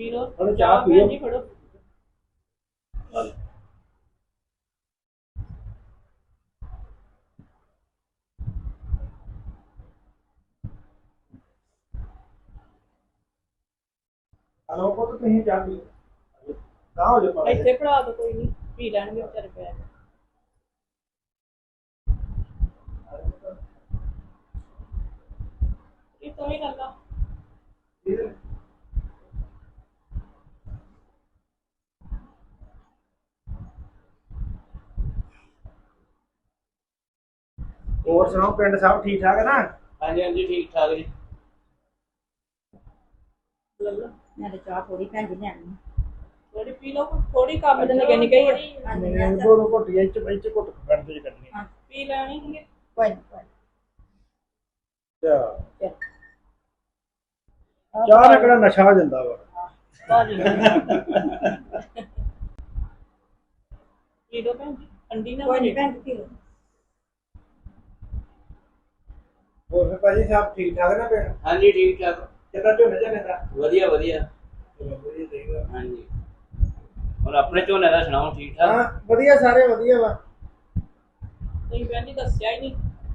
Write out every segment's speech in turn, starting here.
ਪੀ ਲਓ ਹਲੋ ਚਾਹ ਪੀਓ। ਜੀ ਫੜੋ। ਹਲੋ ਕੋ ਤੁਸੀਂ ਚਾਹ ਪੀ ਕਾ ਹੋ ਜਾ ਪਾ ਇੱਥੇ ਫੜਾ ਦੋ ਕੋਈ ਨਹੀਂ ਪੀ ਲੈਣਗੇ ਵਿਚਾਰੇ ਪਿਆ ਇਹ ਤੋਂ ਹੀ ਲੱਗਾ ਹੋਰ ਸੁਣਾਓ ਪਿੰਡ ਸਭ ਠੀਕ ਠਾਕ ਹੈ ਨਾ? ਹਾਂਜੀ ਹਾਂਜੀ ਠੀਕ ਠਾਕ ਜੀ। ਮੈਂ ਤਾਂ ਚਾਹ ਥੋੜੀ ਭੈਣ ਜੀ ਲੈਣੀ ਥੋੜੀ ਪੀ ਲਓ ਥੋੜੀ ਕੰਮ ਦੇ ਨਿਕੇ ਨਿਕੇ ਹੀ ਆ। ਮੈਂ ਦੋ ਦੋ ਘੁੱਟੀਆਂ ਚ ਵਿੱਚ ਘੁੱਟ ਕੱਢ ਦੇ ਕੱਢਣੀ ਪੀ ਲੈਣੀ ਹੈਗੇ ਕੋਈ ਨੀ, ਕੋਈ ਨੀ। ਚਾਹ ਚਾਹ ਨਾਲ ਕਿਹੜਾ ਨਸ਼ਾ ਹੋ ਜਾਂਦਾ ਵਾ? ਭਾਜੀ ਪੀ ਲਓ ਭੈਣ ਜੀ ਠੰਡੀ ਨਾ ਕੋਈ ਹੋ ਨਹੀਂ ਭੈਣ ਜੀ ਪੀ ਲਓ। ਹੋਰ ਫਿਰ ਭਾਜੀ ਸਭ ਠੀਕ ਠਾਕ ਨਾ ਪਿੰਡ ਹਾਂਜੀ ਠੀਕ ਠਾਕ। ਕਿੱਦਾਂ ਝੋਨੇ ਝਾਨੇ ਦਾ? ਵਧੀਆ ਵਧੀਆ। ਚਲੋ ਵਧੀਆ ਚਾਹੀਦਾ ਹਾਂਜੀ। ਹੋਰ ਆਪਣੇ ਝੋਨੇ ਦਾ ਸੁਣਾਓ ਠੀਕ ਠਾਕ? ਹਾਂ ਵਧੀਆ ਸਾਰੇ ਵਧੀਆ ਵਾ। ਤੁਸੀਂ ਭੈਣ ਜੀ ਦੱਸਿਆ ਹੀ ਨਹੀਂ।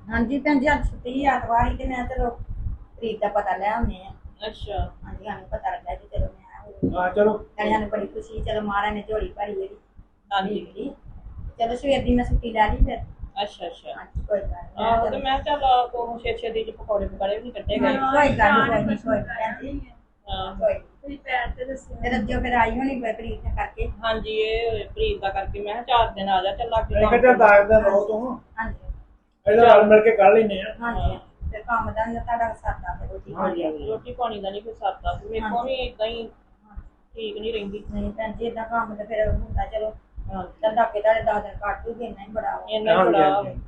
ਹਾਂਜੀ ਭੈਣ ਜੀ ਅੱਜ ਛੁੱਟੀ ਆ ਅਖਬਾਰੀ ਤੇ ਮੈਂ ਚਲੋ ਪ੍ਰੀਤ ਦਾ ਪਤਾ ਲੈ ਆਉਂਦੇ ਆ ਅੱਛਾ। ਹਾਂਜੀ ਸਾਨੂੰ ਪਤਾ ਲੱਗਾ ਕਿ ਚਲੋ ਮੈਂ ਹਾਂ ਚਲੋ। ਕਹਿੰਦੇ ਸਾਨੂੰ ਬੜੀ ਖੁਸ਼ੀ ਚਲੋ ਮਹਾਰਾਜ ਨੇ ਝੋਲੀ ਭਰੀ ਜਿਹੜੀ ਹਾਂਜੀ। ਚਲੋ ਸਵੇਰ ਦੀ ਮੈਂ ਛੁੱਟੀ ਲੈ ਲਈ ਫਿਰ। ਅੱਛਾ ਅੱਛਾ। ਹਾਂਜੀ ਕੋਈ ਗੱਲ ਨੀ। ਆਹੋ ਤੇ ਮੈਂ ਕਿਹਾ ਚੱਲ ਕੋ ਛੇ ਛੇ ਦੀ ਚ ਪਕੌੜੇ ਪਕਾੜੇ ਵੀ ਨਹੀਂ ਕੱਢੇ ਗਏ ਕੋਈ ਗੱਲ ਨੀ, ਕੋਈ ਨੀ, ਕੋਈ ਨੀ। ਭੈਣ ਜੀ। ਹਾਂ। ਕੋਈ ਨੀ। ਫਿਰ ਅੱਜੋ ਫਿਰ ਆਈ ਹੋਣੀ ਕੋਈ ਪ੍ਰੀਤ ਨੇ ਕਰਕੇ। ਹਾਂਜੀ ਇਹ ਪ੍ਰੀਤ ਦਾ ਕਰਕੇ। ਮੈਂ ਕਿਹਾ ਚਾਰ ਦਿਨ ਆ ਜਾ ਚੱਲ ਅੱਗੇ ਮੈਂ ਕਿਹਾ ਦਾਗ ਦਾ ਰੋ ਤੂੰ। ਹਾਂਜੀ। ਇਹਦੇ ਨਾਲ ਮਿਲ ਕੇ ਕਰ ਲੈਨੇ ਆ। ਹਾਂਜੀ। ਫਿਰ ਕੰਮ ਦਾ ਨੀ ਤੁਹਾਡਾ ਸਰਦਾ ਫਿਰ ਰੋਟੀ ਹਾਂਜੀ ਹਾਂਜੀ। ਰੋਟੀ ਪਾਣੀ ਦਾ ਨਹੀਂ ਫਿਰ ਸਰਦਾ ਮੇਰੇ ਕੋਲ ਵੀ ਇਦਾਂ ਹੀ ਠੀਕ ਨਹੀਂ ਰਹਿੰਦੀ। ਨਹੀਂ ਭੈਣ ਜੀ ਏਦਾਂ ਕੰਮ ਤੇ ਫਿਰ ਹੁੰਦਾ ਚਲੋ। ਡਾਕੇ ਤੁਹਾਡੇ 10 ਦਿਨ ਕੱਟ ਦੂਗੇ ਇੰਨਾ ਹੀ ਬੜਾ ਵਾ। ਇੰਨਾ ਹੀ ਹਾਂਜੀ, ਬੜਾ ਹਾਂਜੀ।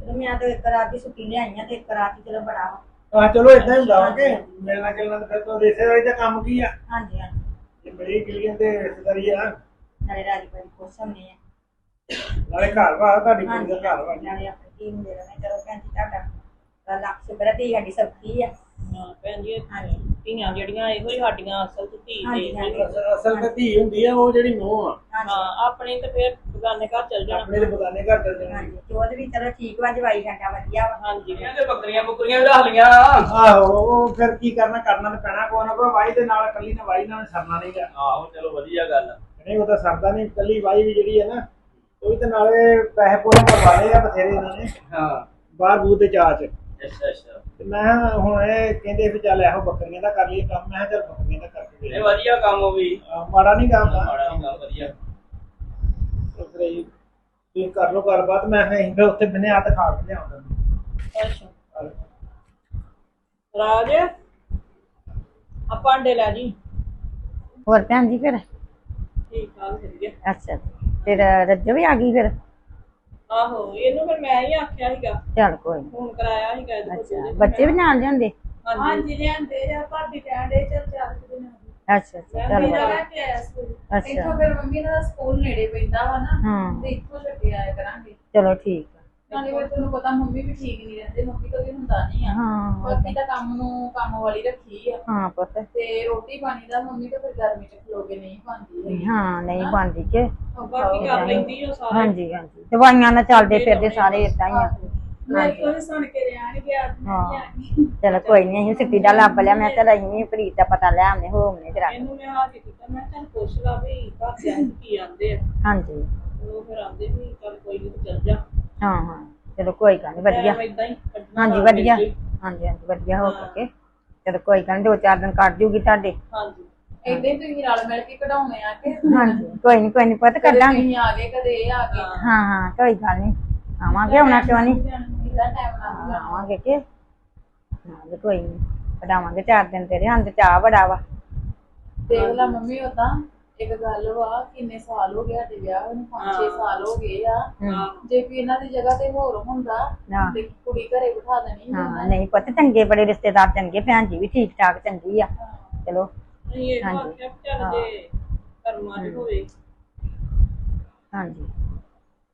ਚਲੋ ਮੈਂ ਤਾਂ ਇੱਕ ਰਾਤ ਦੀ ਛੁੱਟੀ ਲਿਆਈ ਆ ਤੇ ਇੱਕ ਰਾਤ ਹੀ ਚਲੋ ਬੜਾ ਵਾ। ਹਾਂ ਚਲੋ ਇਦਾਂ ਹੀ ਹੁੰਦਾ ਵਾ ਕਿ ਮਿਲਣਾ ਗਿਲਣਾ ਤੇ ਫਿਰ ਤੋਂ ਰਿਸ਼ਤੇਦਾਰੀ ਦਾ ਕੰਮ ਕੀ ਆ? ਹਾਂਜੀ ਹਾਂਜੀ। ਇਹ ਬੜੀ ਗਿਲੀਆਂ ਤੇ ਰਿਸ਼ਤੇਦਾਰੀ ਆ। ਨਾਲੇ ਰਾਜੀ ਭਾਈ ਖੁਸ਼ ਹੁੰਦੇ ਆ। ਨਾਲੇ ਘਰ ਵਾ ਤੁਹਾਡੀ ਕੁੜੀ ਹਾਂਜੀ ਦਾ ਘਰ ਵਾ ਨਾਲੇ ਆਪਣੀ ਟੀਮ ਦੇ ਰਹੇ ਚਲੋ ਭੈਣ ਜੀ ਤੁਹਾਡਾ ਤਾਂ ਲੱਖ ਸ਼ੁਕਰ ਹੈ ਤੇ ਸਾਡੀ ਸਬਕੀ ਆ। ਹਾਂ ਭੈਣ ਜੀ ਇਹ ਹਾਂਜੀ। ਧੀਆਂ ਜਿਹੜੀਆਂ ਇਹੋ ਹੀ ਸਾਡੀਆਂ ਅਸਲ ਚ ਧੀ ਹਾਂਜੀ, ਦੇ ਹਾਂਜੀ। ਅਸਲ- ਅਸਲ ਤੇ ਧੀ ਹੁੰਦੀ ਆ ਉਹ ਜਿਹੜੀ ਨੂੰਹ ਆ। ਹਾਂਜੀ। ਹਾਂ ਆਪਣੇ ਤੇ ਫਿਰ ਬਗਾਨੇ ਘਰ ਚੱਲ ਆਪਣੇ ਜਾਣਾ ਦੇ ਬਗਾਨੇ ਘਰ ਚੱਲ ਜਾਣਾ। ਹਾਂਜੀ ਜੋਤ ਵੀ ਚਲੋ ਠੀਕ ਵਾ ਜਵਾਈ ਸਾਡਾ ਵਧੀਆ ਵਾ। ਹਾਂਜੀ। ਇਹਨਾਂ ਦੇ ਬੱਕਰੀਆਂ ਬੁੱਕਰੀਆਂ ਵਧਾ ਲੀਆਂ ਆਹੋ ਉਹ ਫਿਰ ਕੀ ਕਰਨਾ ਕਰਨਾ ਤੇ ਪੈਣਾ ਕੋਈ ਨਾ ਕੋਈ ਵਾਈ ਦੇ ਨਾਲ ਕੱਲੀ ਨਾ ਵਾਈ ਨਾਲ ਸਰਨਾ ਨਹੀਂਗਾ ਆਹੋ ਚਲੋ ਵਧੀਆ ਗੱਲ ਆ। ਨਹੀਂ ਉਹ ਤਾਂ ਸਰਦਾ ਨਹੀਂ ਕੱਲੀ ਵਾਈ ਵੀ ਜਿਹੜੀ ਹੈ ਨਾ ਉਹ ਵੀ ਤੇ ਨਾਲੇ ਪੈਸੇ ਪੂਰੇ ਕਰਵਾ ਲਏ ਆ ਬਥੇਰੇ ਇਹਨਾਂ ਨੇ। ਹਾਂ। ਬਾਹਰ ਬੂਹ ਤੇ ਚਾਚ ਅੱਛਾ ਅੱਛਾ। ਤੇ ਮੈਂ ਕਿਹਾ ਹੁਣ ਇਹ ਕਹਿੰਦੇ ਵੀ ਚੱਲ ਇਹੋ ਬੱਕਰੀਆਂ ਦਾ ਕਰ ਲਈਏ ਕੰਮ। ਮੈਂ ਕਿਹਾ ਚੱਲ ਬੱਕਰੀਆਂ ਦਾ ਕਰਕੇ ਇਹ ਦੇ ਵਧੀਆ ਕੰਮ ਉਹ ਵੀ। ਮਾੜਾ ਨਹੀਂ ਕੰਮ। ਮਾੜਾ ਨਹੀਂ ਕੰਮ ਵਧੀਆ। ਤੁਸੀਂ ਕਰ ਲੋ ਗੱਲਬਾਤ। ਮੈਂ ਕਿਹਾ ਅਸੀਂ ਫਿਰ ਉੱਥੇ ਬਿਨੇ ਹੱਥ ਖਾ ਕੇ ਲਿਆਉਂਦਾ। ਅੱਛਾ। ਰਾਜ ਆ ਭਾਂਡੇ ਲੈ ਜੀ। ਹੋਰ ਭੈਣ ਜੀ ਫਿਰ? ਠੀਕ ਠਾਕ ਵਧੀਆ। ਅੱਛਾ। ਫਿਰ ਰੱਜੋ ਵੀ ਆ ਗਈ ਫਿਰ? ਆਹੋ ਇਹਨੂੰ ਫਿਰ ਮੈਂ ਹੀ ਆਖਿਆ ਸੀਗਾ। ਚੱਲ ਕੋਈ ਨੀ। ਫੋਨ ਕਰਾਇਆ ਸੀਗਾ ਇਹਦੇ ਕੋਲ। ਅੱਛਾ ਬੱਚੇ ਵੀ ਨਾਲ ਜਾਂਦੇ ਹਾਂਜੀ ਲਿਆਂਦੇ ਆ ਭਾਬੀ ਕਹਿੰਦੇ ਚੱਲ ਚਾਰ ਕੁ ਦਿਨ ਅੱਛਾ ਅੱਛਾ ਚੱਲ ਮੇਰਾ ਵਧੀਆ। ਲੈ ਕੇ ਆਇਆ ਸਕੂਲ। ਅੱਛਾ। ਇੱਥੋਂ ਫਿਰ ਮੰਮੀ ਦਾ ਸਕੂਲ ਨੇੜੇ ਪੈਂਦਾ ਵਾ ਨਾ ਹਾਂ। ਤੇ ਇੱਥੋਂ ਛੱਡੇ ਆਇਆ ਕਰਾਂਗੇ। ਚਲੋ ਠੀਕ। ਨਾਲੇ ਫਿਰ ਤੁਹਾਨੂੰ ਪਤਾ ਮੰਮੀ ਵੀ ਠੀਕ ਨਹੀਂ ਰਹਿੰਦੇ ਮੰਮੀ ਕਦੇ ਹੁੰਦਾ ਨਹੀਂ ਆ। ਹਾਂ ਬਾਕੀ ਤਾਂ ਕੰਮ ਨੂੰ ਕੰਮ ਵਾਲੀ ਰੱਖੀ ਆ। ਹਾਂ ਪੁੱਤ। ਤੇ ਰੋਟੀ ਪਾਣੀ ਦਾ ਮੰਮੀ ਤਾਂ ਫਿਰ ਗਰਮੀ ਚ ਖਲੋਗੇ ਨਹੀਂ ਪਾਉਂਦੀ ਹੈਗੀ। ਹਾਂ ਨਹੀਂ ਬਣਦੀ ਕਿ। ਬਾਕੀ ਕਰ ਲੈਂਦੀ ਉਹ ਸਾਰਾ। ਹਾਂਜੀ ਹਾਂਜੀ। ਦਵਾਈਆਂ ਨਾਲ ਚੱਲਦੇ ਫਿਰਦੇ ਸਾਰੇ ਇਦਾਂ ਹੀ ਆ। ਮੈਂ ਕੋਈ ਸੁਣ ਕੇ ਰਿਆਣ ਗਿਆ ਹਾਂ। ਚਲੋ ਕੋਈ ਨਹੀਂ ਅਸੀਂ ਛੁੱਟੀ ਦਾ ਲੱਭ ਲਿਆ। ਮੈਂ ਚਲ ਅਸੀਂ ਵੀ ਪ੍ਰੀਤ ਦਾ ਪਤਾ ਲੈ ਆਉਂਦੇ ਹੋਮਨੇ ਜਰਾ ਇਹਨੂੰ ਮੈਂ ਆ ਕੇ ਕੀਤਾ ਮੈਂ ਚੱਲ ਪੁੱਛ ਲਾ ਵੀ ਘਰਦਿਆਂ ਨੂੰ ਕੀ ਆਂਦੇ ਆ। ਹਾਂਜੀ। ਉਹ ਫਿਰ ਆਂਦੇ ਵੀ ਚੱਲ ਕੋਈ ਨਹੀਂ ਚੱਲ ਜਾ। ਹਾਂ ਹਾਂ। ਚਲੋ ਕੋਈ ਗੱਲ ਨੀ ਵਧੀਆ। ਟਾਈਮ ਏਦਾਂ ਹੀ ਕੱਢਣਾ ਹਾਂਜੀ ਨਾਲ ਵਧੀਆ। ਮਿਲ ਕੇ। ਹਾਂਜੀ ਹਾਂਜੀ ਵਧੀਆ ਹੋ। ਕੇ? ਚਲੋ ਕੋਈ ਗੱਲ ਨੀ ਦੋ ਚਾਰ ਦਿਨ ਕੱਢ ਜੂਗੀ ਤੁਹਾਡੇ। ਹਾਂਜੀ। ਏਦਾਂ ਹੀ ਤੁਸੀਂ ਰਲ ਮਿਲ ਕੇ ਕਢਾਉਣੇ ਆ ਕਿ। ਹਾਂਜੀ ਕੋਈ ਨਹੀਂ ਕੋਈ ਨਹੀਂ ਪੁੱਤ ਕਦੇ ਕੱਢਾਂਗੇ। ਤੁਸੀਂ ਆ ਗਏ ਕਦੇ ਇਹ ਆ ਗਏ। ਹਾਂ ਹਾਂ ਕੋਈ ਗੱਲ ਨਹੀਂ ਆਵਾਂਗੇ ਆਉਣਾ ਕਿਉਂ ਨਹੀਂ ਕਿੰਨਾ ਟਾਈਮ ਲੱਗ ਜਾਣਾ ਆਵਾਂਗੇ ਕਿ? ਹਾਂ ਕੋਈ ਨਹੀਂ ਕਢਾਵਾਂਗੇ ਚਾਰ ਦਿਨ ਤੇਰੇ ਹੰਦ ਚਾਹ ਬੜਾ ਵਾ। ਦੇਖ ਲਾ ਮੰਮੀ ਉਦਾਂ ਇੱਕ ਗੱਲ ਵਾ ਕਿੰਨੇ ਸਾਲ ਹੋ ਗਏ ਸਾਡੇ ਵਿਆਹ ਨੂੰ 5-6 ਸਾਲ ਹੋ ਗਏ ਆ। ਜੇ ਵੀ ਇਹਨਾਂ ਦੀ ਜਗ੍ਹਾ ਤੇ ਹੋਰ ਹੁੰਦਾ। ਤੇ ਕੁੜੀ ਘਰੇ ਬਿਠਾ ਦੇਣੀ ਹਾਂ। ਨਹੀਂ ਪੁੱਤ ਚੰਗੇ ਬੜੇ ਰਿਸ਼ਤੇਦਾਰ ਚੰਗੇ ਭੈਣ ਜੀ ਵੀ ਠੀਕ ਠਾਕ ਚੰਗੀ ਆ। ਚਲੋ। ਨਹੀਂ ਇਹ ਹਾਂਜੀ। ਹਾਂਜੀ।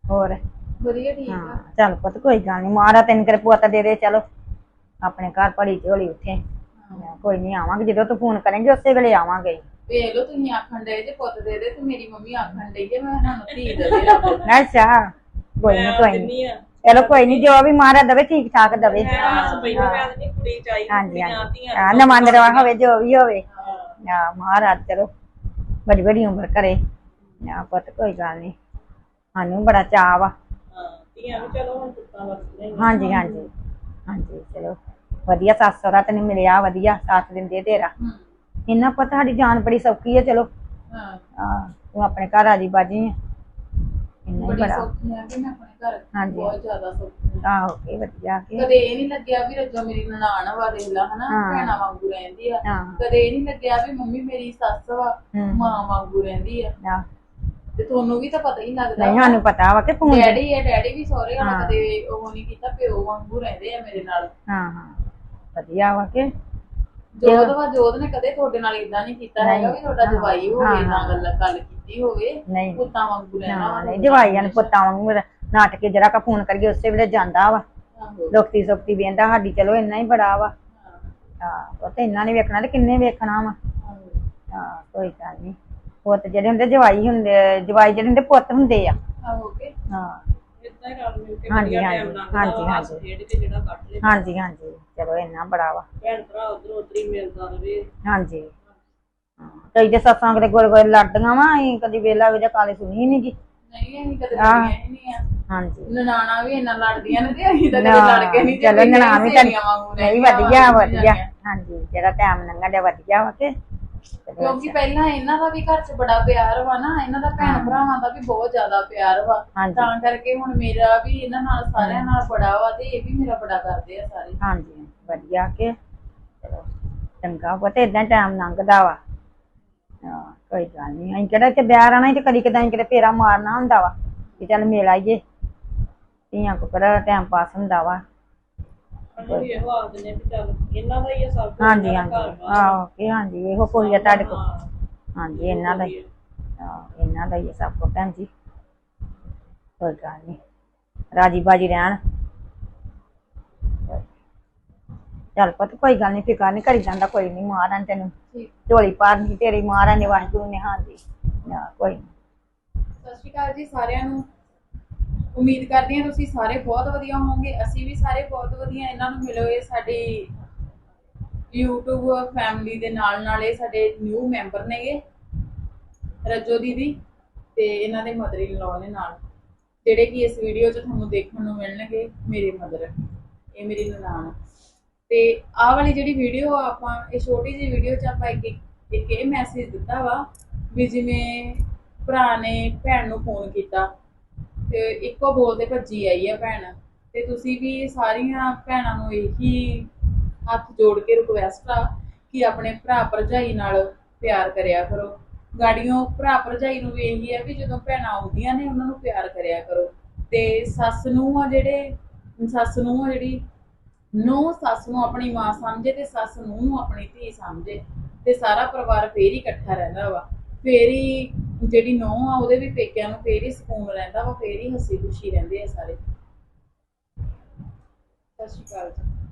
ਹੋਰ? ਵਧੀਆ ਠੀਕ ਆ। ਚੱਲ ਪੁੱਤ ਕੋਈ ਗੱਲ ਨਹੀਂ ਮਾਰਾ ਤੈਨੂੰ ਕਰ ਪੁੱਤ ਦੇ ਦੇ ਚਲੋ। ਆਪਣੇ ਘਰ ਪੜੀ ਝੋਲੀ ਉੱਥੇ। ਕੋਈ ਨਹੀਂ ਆਵਾਂਗੇ ਜਦੋਂ ਤੂੰ ਫੋਨ ਕਰੇਂਗੇ ਉਸੇ ਵੇਲੇ ਆਵਾਂਗੇ। ਵੇਖ ਲਓ ਤੁਸੀਂ ਆਖਣ ਡਏ ਜੇ ਪੁੱਤ ਦੇ ਦੇ ਤੇ ਮੇਰੀ ਮੰਮੀ ਆਖਣ ਡਈ ਜੇ ਮੈਂ ਇਹਨਾਂ ਨੂੰ ਧੀ ਦੇ ਦੇ ਰੱਬ ਅੱਛਾ ਕੋਈ ਨਹੀਂ ਮੈਂ ਕੋਈ ਨਹੀਂ ਦਿੰਨੀ ਆ। ਚਲੋ ਕੋਈ ਨਹੀਂ ਜੋ ਵੀ ਮਹਾਰਾਜ ਦਵੇ ਠੀਕ ਠਾਕ ਦਵੇ। ਮੈਂ ਹੱਸ ਪਈ ਮੈਂ ਕਹਿੰਦੀ ਕੁੜੀ ਚਾਹੀਦੀ ਹਾਂਜੀ ਕੁੜੀਆਂ ਹਾਂਜੀ ਧੀਆਂ ਹਾਂ ਨਵਾਂ ਨਰਵਾ ਹੋਵੇ ਜੋ ਵੀ ਹੋਵੇ। ਆ ਮਹਾਰਾਜ ਚਲੋ ਬੜੀ ਬੜੀ ਉਮਰ ਕਰੇ। ਆ ਪੁੱਤ ਕੋਈ ਗੱਲ ਨਹੀਂ ਸਾਨੂੰ ਬੜਾ ਚਾਅ ਵਾ। ਹਾਂ ਧੀਆਂ ਵੀ ਚਲੋ ਹੁਣ ਪੁੱਤਾਂ ਵਰਤਦੇ ਨੇ। ਹਾਂਜੀ ਹਾਂਜੀ ਹਾਂਜੀ ਚਲੋ। ਵਧੀਆ ਸੱਸ ਸਹੁਰਾ ਤੈਨੂੰ ਮਿਲਿਆ ਵਧੀਆ ਸਾਥ ਦਿੰਦੇ ਤੇਰਾ। ਹੂੰ। ਇੰਨਾ ਪੁੱਤ ਸਾਡੀ ਜਾਨ ਬੜੀ ਸੌਖੀ ਹੈ ਚਲੋ। ਹਾਂ। ਆ ਤੂੰ ਆਪਣੇ ਘਰ ਰਾਜੀ ਬਾਜੀ। ਹੈ ਇੰਨਾ ਹੀ ਬੜੀ ਬੜਾ। ਸੌਖੀ ਆ ਕਿ ਮੈਂ ਆਪਣੇ ਘਰ ਹਾਂਜੀ। ਬਹੁਤ ਜ਼ਿਆਦਾ ਸੌਖੀ ਆ। ਆਹੋ ਕੇ ਵਧੀਆ ਕੇ। ਕਦੇ ਇਹ ਨਹੀਂ ਲੱਗਿਆ ਵੀ ਰੱਜੋ ਮੇਰੀ ਨਨਾਣ ਵਾ ਦੇਖ ਲਾ ਹਨਾ ਹਾਂ। ਭੈਣਾਂ ਵਾਂਗੂ ਰਹਿੰਦੀ ਆ। ਹਾਂ। ਕਦੇ ਇਹ ਨਹੀਂ ਲੱਗਿਆ ਵੀ ਮੰਮੀ ਮੇਰੀ ਸੱਸ ਵਾ। ਮਾਂ ਵਾਂਗੂ ਰਹਿੰਦੀ ਆ। ਆ, ਤੇ ਤੁਹਾਨੂੰ ਵੀ ਤਾਂ ਪਤਾ ਹੀ ਲੱਗਦਾ ਨਹੀਂ ਸਾਨੂੰ ਪਤਾ ਵਾ ਕਿ ਫੋਨ ਡੈਡੀ ਹੈ ਡੈਡੀ ਵੀ ਸਹੁਰੇ ਵਾਲਾ ਹਾਂ। ਕਦੇ ਉਹ ਨਹੀਂ ਕੀਤਾ ਪਿਓ ਵਾਂਗੂ ਰਹਿੰਦੇ ਆ ਮੇਰੇ ਨਾਲ। ਹਾਂ ਹਾਂ। ਵਧੀਆ ਵਾ ਕਿ। ਜੋਤ ਵਾ ਜੋਤ ਨੇ ਕਦੇ ਤੁਹਾਡੇ ਨਾਲ ਇਦਾਂ ਨਹੀਂ ਕੀਤਾ ਹੈਗਾ ਨਹੀਂ। ਵੀ ਤੁਹਾਡਾ ਹਾਂ। ਜਵਾਈ ਹੋਵੇ ਹਾਂ। ਨਾ ਗੱਲ ਗੱਲ ਕੀਤੀ ਹੋਵੇ ਨਹੀਂ ਪੁੱਤਾਂ ਵਾਂਗੂ ਰਹਿਣਾ ਨਾ ਵਾ ਨਹੀਂ ਜਵਾਈਆਂ ਨੂੰ ਪੁੱਤਾਂ ਵਾਂਗੂ ਮੇਰਾ ਨਾਟਕੇ ਜਰਾ ਕਾ ਫੋਨ ਕਰੀਏ ਉਸੇ ਵੇਲੇ ਜਾਂਦਾ ਵਾ ਆਹੋ। ਦੁਖਤੀ ਸੁਖਤੀ ਵੇਂਦਾ ਸਾਡੀ ਚਲੋ ਇੰਨਾ ਹੀ ਬੜਾ ਵਾ ਹਾਂ। ਉਹ ਤੇ ਇੰਨਾ ਨਹੀਂ ਵੇਖਣਾ ਤੇ ਕਿੰਨੇ ਵੇਖਣਾ ਵਾ। ਹਾਂ ਕੋਈ ਗੱਲ ਨਹੀਂ ਪੁੱਤ ਜਿਹੜੇ ਹੁੰਦੇ ਜਵਾਈ ਹੁੰਦੇ ਜਵਾਈ ਜਿਹੜੇ ਹੁੰਦੇ ਪੁੱਤ ਹੁੰਦੇ ਆ ਹਾਂ ਹੀ ਰਲ ਮਿਲ ਕੇ ਹਾਂਜੀ, ਵਧੀਆ ਹਾਂਜੀ, ਟਾਈਮ ਲੰਘਦਾ ਹਾਂਜੀ, ਵਾ, ਹੱਸ ਹਾਂਜੀ। ਖੇਡ ਕੇ ਜਿਹੜਾ ਕੱਟ ਲੈ ਹਾਂਜੀ ਹਾਂਜੀ ਚਲੋ ਇੰਨਾ ਬੜਾ ਵਾ। ਭੈਣ ਭਰਾ ਉਧਰ ਉਧਰ ਹੀ ਮਿਲਦਾ ਰਵੇ। ਹਾਂਜੀ। ਹਾਂ ਕਈ ਦੇ ਸੱਸਾਂ ਕਿਤੇ ਗੋਲ ਗੋਲ ਲੜਦੀਆਂ ਵਾ ਅਸੀਂ ਕਦੀ ਵੇਲਾ ਵੇਜਾ ਕਾਲੇ ਸੁਣੀ ਨਹੀਂ ਗੀ। ਨਹੀਂ ਅਸੀਂ ਕਦੇ ਹਾਂ। ਲੜੀਆਂ ਹੀ। ਨਹੀਂ ਆ। ਹਾਂਜੀ। ਨਨਾਣਾ ਵੀ ਇੰਨਾ ਲੜਦੀਆਂ ਨੇ ਤੇ ਅਸੀਂ ਤਾਂ ਕਦੇ ਲੜ ਕੇ ਨਹੀਂ ਚਲੋ ਨਣਾ ਵੀ ਤਾਂ ਨਹੀਂ ਵਧੀਆ ਵਧੀਆ। ਹਾਂਜੀ ਜਿਹੜਾ ਟਾਈਮ ਲੰਘਣ ਡਿਆ ਵਧੀਆ ਵਾ ਕਿ ਕਿਉਂਕਿ ਪਹਿਲਾਂ ਇਹਨਾਂ ਦਾ ਵੀ ਘਰ 'ਚ ਬੜਾ ਪਿਆਰ ਵਾ ਨਾ ਇਹਨਾਂ ਦਾ ਭੈਣ ਭਰਾਵਾਂ ਦਾ ਵੀ ਬਹੁਤ ਜ਼ਿਆਦਾ ਪਿਆਰ ਵਾ। ਹਾਂਜੀ। ਤਾਂ ਕਰਕੇ ਹੁਣ ਮੇਰਾ ਵੀ ਇਹਨਾਂ ਨਾਲ ਸਾਰਿਆਂ ਨਾਲ ਬੜਾ ਵਾ ਤੇ ਇਹ ਵੀ ਮੇਰਾ ਬੜਾ ਕਰਦੇ ਆ ਸਾਰੇ। ਹਾਂਜੀ ਵਧੀਆ ਕਿ ਚਲੋ ਚੰਗਾ ਤੇ ਇਦਾਂ ਟਾਈਮ ਲੰਘਦਾ ਵਾ। ਹਾਂ ਕੋਈ ਗੱਲ ਨਹੀਂ ਅਸੀਂ ਕਿਹੜਾ ਇੱਥੇ ਵਿਆਹ ਰਹਿਣਾ ਤੇ ਕਦੀ ਕਦਾਈ ਕਿਤੇ ਫੇਰਾ ਮਾਰਨਾ ਹੁੰਦਾ ਵਾ ਕਿ ਚੱਲ ਮਿਲ ਆਈਏ। ਧੀਆਂ ਕੋ ਕਿਹੜਾ ਟਾਈਮ ਪਾਸ ਹੁੰਦਾ ਵਾ। ਅਸੀਂ ਵੀ ਇਹੋ ਆਖਦੇ ਨੇ ਵੀ ਚੱਲ ਇਹਨਾਂ ਦਾ ਹੀ ਆ ਸਭ ਕੁਝ ਹਾਂਜੀ ਹਾਂਜੀ। ਆਹੋ ਕਿ ਹਾਂਜੀ ਇਹੋ ਕੋਈ ਆ ਤੁਹਾਡੇ ਕੋਲ। ਹਾਂਜੀ ਇਹਨਾਂ ਦਾ ਹੀ। ਆਹੋ, ਇਹਨਾਂ ਦਾ ਹੀ ਆ ਸਭ ਕੁਝ ਭੈਣ ਜੀ। ਕੋਈ ਗੱਲ ਨਹੀਂ ਰਾਜੀ ਬਾਜੀ ਰਹਿਣ। ਚੱਲ ਪੁੱਤ ਕੋਈ ਗੱਲ ਨਹੀਂ ਫਿਕਰ ਨਹੀਂ ਕਰੀ ਜਾਂਦਾ ਕੋਈ ਨਹੀਂ ਮਾਰਾਂ ਤੈਨੂੰ ਠੀਕ। ਝੋਲੀ ਪਾਰਨੀ ਤੇਰੀ ਮਾਰਾਂ ਨੇ ਵਾਹਿਗੁਰੂ ਨੇ ਹਾਂਜੀ। ਨਾ ਕੋਈ ਨੀ। ਸਤਿ ਸ਼੍ਰੀ ਅਕਾਲ ਜੀ ਸਾਰਿਆਂ ਨੂੰ। ਉਮੀਦ ਕਰਦੀ ਹਾਂ ਤੁਸੀਂ ਸਾਰੇ ਬਹੁਤ ਵਧੀਆ ਹੋਵੋਗੇ, ਅਸੀਂ ਵੀ ਸਾਰੇ ਬਹੁਤ ਵਧੀਆ, ਇਹਨਾਂ ਨੂੰ ਮਿਲੋ ਇਹ ਸਾਡੀ YouTube ਫੈਮਿਲੀ ਦੇ ਨਾਲ ਨਾਲ ਇਹ ਸਾਡੇ ਨਿਊ ਮੈਂਬਰ ਨੇਗੇ, ਰੱਜੋ ਦੀਦੀ ਤੇ ਇਹਨਾਂ ਦੇ ਮਦਰ ਇਨ ਲਾਅ ਨੇ ਨਾਲ, ਜਿਹੜੇ ਕਿ ਇਸ ਵੀਡੀਓ 'ਚ ਤੁਹਾਨੂੰ ਦੇਖਣ ਨੂੰ ਮਿਲਣਗੇ, ਮੇਰੇ ਮਦਰ ਇਹ ਮੇਰੀ ਨਨਾਣ। ਤੇ ਆਹ ਵਾਲੀ ਜਿਹੜੀ ਵੀਡੀਓ ਆਪਾਂ, ਇਹ ਛੋਟੀ ਜਿਹੀ ਵੀਡੀਓ 'ਚ ਆਪਾਂ ਇੱਕ ਇੱਕ ਇਹ ਮੈਸੇਜ ਦਿੱਤਾ ਵਾ ਵੀ ਜਿਵੇਂ ਭਰਾ ਨੇ ਭੈਣ ਨੂੰ ਫੋਨ ਕੀਤਾ ਤੇ ਇੱਕੋ ਬੋਲ ਤੇ ਭੱਜੀ ਆਈ ਆ ਭੈਣ। ਤੇ ਤੁਸੀਂ ਵੀ ਸਾਰੀਆਂ ਭੈਣਾਂ ਨੂੰ ਇਹੀ ਹੱਥ ਜੋੜ ਕੇ ਰਿਕੁਐਸਟ ਆ ਕਿ ਆਪਣੇ ਭਰਾ ਭਰਜਾਈ ਨਾਲ ਪਿਆਰ ਕਰਿਆ ਕਰੋ। ਗਾੜੀਆਂ ਭਰਾ ਭਰਜਾਈ ਨੂੰ ਵੀ ਇਹੀ ਆ ਵੀ ਜਦੋਂ ਭੈਣਾਂ ਆਉਂਦੀਆਂ ਨੇ ਉਹਨਾਂ ਨੂੰ ਪਿਆਰ ਕਰਿਆ ਕਰੋ। ਤੇ ਸੱਸ ਨੂੰ ਆ ਜਿਹੜੇ, ਸੱਸ ਨੂੰ ਆ ਜਿਹੜੀ ਨੂੰ ਸੱਸ ਨੂੰ ਆਪਣੀ ਮਾਂ ਸਮਝੇ ਤੇ ਸੱਸ ਨੂੰ ਨੂੰ ਆਪਣੀ ਧੀ ਸਮਝੇ। ਤੇ ਸਾਰਾ ਪਰਿਵਾਰ ਫੇਰ ਹੀ ਇਕੱਠਾ ਰਹਿੰਦਾ ਵਾ। ਫੇਰ ਹੀ ਜਿਹੜੀ ਨੂੰਹ ਆ, ਉਹਦੇ ਵੀ ਪੇਕਿਆਂ ਨੂੰ ਫੇਰ ਹੀ ਸਕੂਨ ਰਹਿੰਦਾ ਵਾ, ਫੇਰ ਹੀ ਹੱਸੀ ਖੁਸ਼ੀ ਰਹਿੰਦੇ ਆ ਸਾਰੇ। ਸਤਿ ਸ਼੍ਰੀ ਅਕਾਲ ਜੀ।